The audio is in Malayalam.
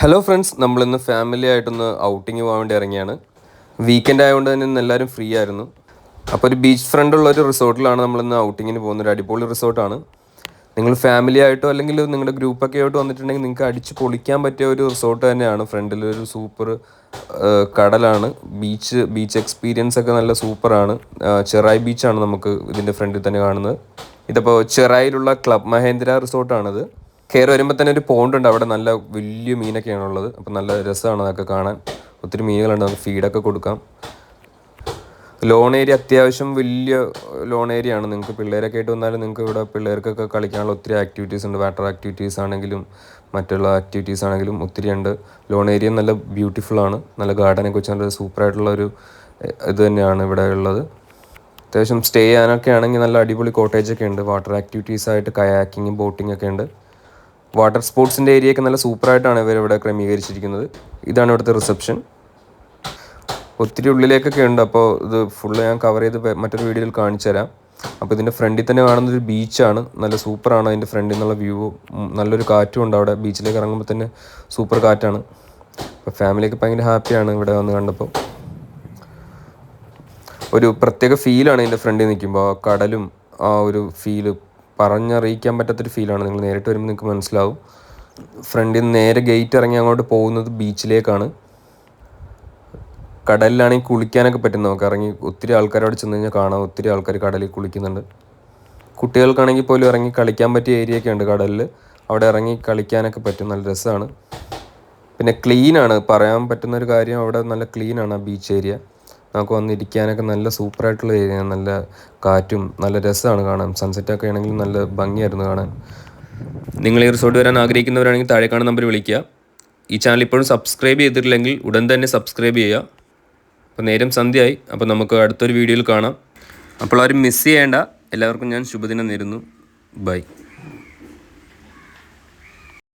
ഹലോ ഫ്രണ്ട്സ് നമ്മളിന്ന് ഫാമിലി ആയിട്ടൊന്ന് ഔട്ടിങ് പോകാൻ വേണ്ടി ഇറങ്ങിയാണ്. വീക്കെൻഡ് ആയതുകൊണ്ട് തന്നെ ഇന്ന് എല്ലാവരും ഫ്രീ ആയിരുന്നു. അപ്പോൾ ഒരു ബീച്ച് ഫ്രണ്ട് ഉള്ള ഒരു റിസോർട്ടിലാണ് നമ്മളിന്ന് ഔട്ടിങ്ങിന് പോകുന്നത്. ഒരു അടിപൊളി റിസോർട്ടാണ് നിങ്ങൾ ഫാമിലി ആയിട്ടോ അല്ലെങ്കിൽ നിങ്ങളുടെ ഗ്രൂപ്പൊക്കെ ആയിട്ട് വന്നിട്ടുണ്ടെങ്കിൽ നിങ്ങൾക്ക് അടിച്ച് പൊളിക്കാൻ പറ്റിയ ഒരു റിസോർട്ട് തന്നെയാണ്. ഫ്രണ്ടിൽ ഒരു സൂപ്പർ കടലാണ്. ബീച്ച് ബീച്ച് എക്സ്പീരിയൻസ് ഒക്കെ നല്ല സൂപ്പറാണ് ചെറായി ബീച്ചാണ് നമുക്ക് ഇതിന്റെ ഫ്രണ്ടിൽ തന്നെ കാണുന്നത്. ഇതിപ്പോൾ ചെറായിലുള്ള ക്ലബ് മഹേന്ദ്ര റിസോർട്ടാണിത് കയറി വരുമ്പോൾ തന്നെ ഒരു പോണ്ട് ഉണ്ട്. അവിടെ നല്ല വലിയ മീനൊക്കെയാണ് ഉള്ളത്. അപ്പം നല്ല രസമാണ് അതൊക്കെ കാണാൻ. ഒത്തിരി മീനുകളുണ്ട്. നമുക്ക് ഫീഡൊക്കെ കൊടുക്കാം. ലോൺ ഏരിയ അത്യാവശ്യം വലിയ ലോൺ ഏരിയ ആണ്. നിങ്ങൾക്ക് പിള്ളേരൊക്കെ ആയിട്ട് വന്നാലും നിങ്ങൾക്ക് ഇവിടെ പിള്ളേർക്കൊക്കെ കളിക്കാനുള്ള ഒത്തിരി ആക്ടിവിറ്റീസ് ഉണ്ട്. വാട്ടർ ആക്ടിവിറ്റീസ് ആണെങ്കിലും മറ്റുള്ള ആക്ടിവിറ്റീസ് ആണെങ്കിലും ഒത്തിരി ഉണ്ട്. ലോൺ ഏരിയ നല്ല ബ്യൂട്ടിഫുൾ ആണ്. നല്ല ഗാർഡനൊക്കെ വെച്ച് നല്ല സൂപ്പറായിട്ടുള്ള ഒരു ഇത് തന്നെയാണ് ഇവിടെ ഉള്ളത്. അത്യാവശ്യം സ്റ്റേ ചെയ്യാനൊക്കെ ആണെങ്കിൽ നല്ല അടിപൊളി കോട്ടേജൊക്കെ ഉണ്ട്. വാട്ടർ ആക്ടിവിറ്റീസ് ആയിട്ട് കയാക്കിങ്ങും ബോട്ടിംഗ് ഒക്കെ ഉണ്ട്. വാട്ടർ സ്പോർട്സിന്റെ ഏരിയയൊക്കെ നല്ല സൂപ്പറായിട്ടാണ് ഇവരിവിടെ ക്രമീകരിച്ചിരിക്കുന്നത്. ഇതാണ് ഇവിടുത്തെ റിസപ്ഷൻ. ഒത്തിരി ഉള്ളിലേക്കൊക്കെ ഉണ്ട്. അപ്പോൾ ഇത് ഫുള്ള് ഞാൻ കവർ ചെയ്ത് മറ്റൊരു വീഡിയോയിൽ കാണിച്ചു തരാം. അപ്പോൾ ഇതിന്റെ ഫ്രണ്ടിൽ തന്നെ കാണുന്ന ഒരു ബീച്ചാണ് നല്ല സൂപ്പറാണ് അതിന്റെ ഫ്രണ്ടിൽ നിന്നുള്ള വ്യൂ നല്ലൊരു കാറ്റും ഉണ്ട് അവിടെ. ബീച്ചിലേക്ക് ഇറങ്ങുമ്പോൾ തന്നെ സൂപ്പർ കാറ്റാണ്. അപ്പോൾ ഫാമിലിയൊക്കെ ഭയങ്കര ഹാപ്പിയാണ് ഇവിടെ വന്ന് കണ്ടപ്പോൾ ഒരു പ്രത്യേക ഫീലാണ് ഇതിന്റെ ഫ്രണ്ടിൽ നിൽക്കുമ്പോൾ ആ കടലും ആ ഒരു ഫീൽ പറഞ്ഞറിയിക്കാൻ പറ്റാത്തൊരു ഫീലാണ് നിങ്ങൾ നേരിട്ട് വരുമ്പോൾ നിങ്ങൾക്ക് മനസ്സിലാവും. ഫ്രണ്ടിൽ നിന്ന് നേരെ ഗേറ്റ് ഇറങ്ങി അങ്ങോട്ട് പോകുന്നത് ബീച്ചിലേക്കാണ് കടലിലാണെങ്കിൽ കുളിക്കാനൊക്കെ പറ്റും നമുക്ക്. ഇറങ്ങി ഒത്തിരി ആൾക്കാരോട് ചെന്ന് കഴിഞ്ഞാൽ കാണാം. ഒത്തിരി ആൾക്കാർ കടലിൽ കുളിക്കുന്നുണ്ട്. കുട്ടികൾക്കാണെങ്കിൽ പോലും ഇറങ്ങി കളിക്കാൻ പറ്റിയ ഏരിയ ഒക്കെ ഉണ്ട് കടലിൽ അവിടെ ഇറങ്ങി കളിക്കാനൊക്കെ പറ്റും. നല്ല രസമാണ് പിന്നെ ക്ലീനാണ് പറയാൻ പറ്റുന്ന ഒരു കാര്യം അവിടെ നല്ല ക്ലീനാണ് ആ ബീച്ച് ഏരിയ നമുക്ക് വന്നിരിക്കാനൊക്കെ നല്ല സൂപ്പറായിട്ടുള്ള ഏരിയ നല്ല കാറ്റും നല്ല രസമാണ് കാണാൻ. സൺസെറ്റ് ഒക്കെ ആണെങ്കിലും നല്ല ഭംഗിയായിരുന്നു കാണാൻ. നിങ്ങൾ ഈ റിസോർട്ട് വരാൻ ആഗ്രഹിക്കുന്നവരാണെങ്കിൽ താഴെ കാണുന്ന നമ്പർ വിളിക്കുക. ഈ ചാനൽ ഇപ്പോഴും സബ്സ്ക്രൈബ് ചെയ്തിട്ടില്ലെങ്കിൽ ഉടൻ തന്നെ സബ്സ്ക്രൈബ് ചെയ്യുക. അപ്പോൾ നേരം സന്ധ്യയായി. അപ്പോൾ നമുക്ക് അടുത്തൊരു വീഡിയോയിൽ കാണാം. അപ്പോൾ ആരും മിസ് ചെയ്യേണ്ട. എല്ലാവർക്കും ഞാൻ ശുഭദിനം നേരുന്നു. ബൈ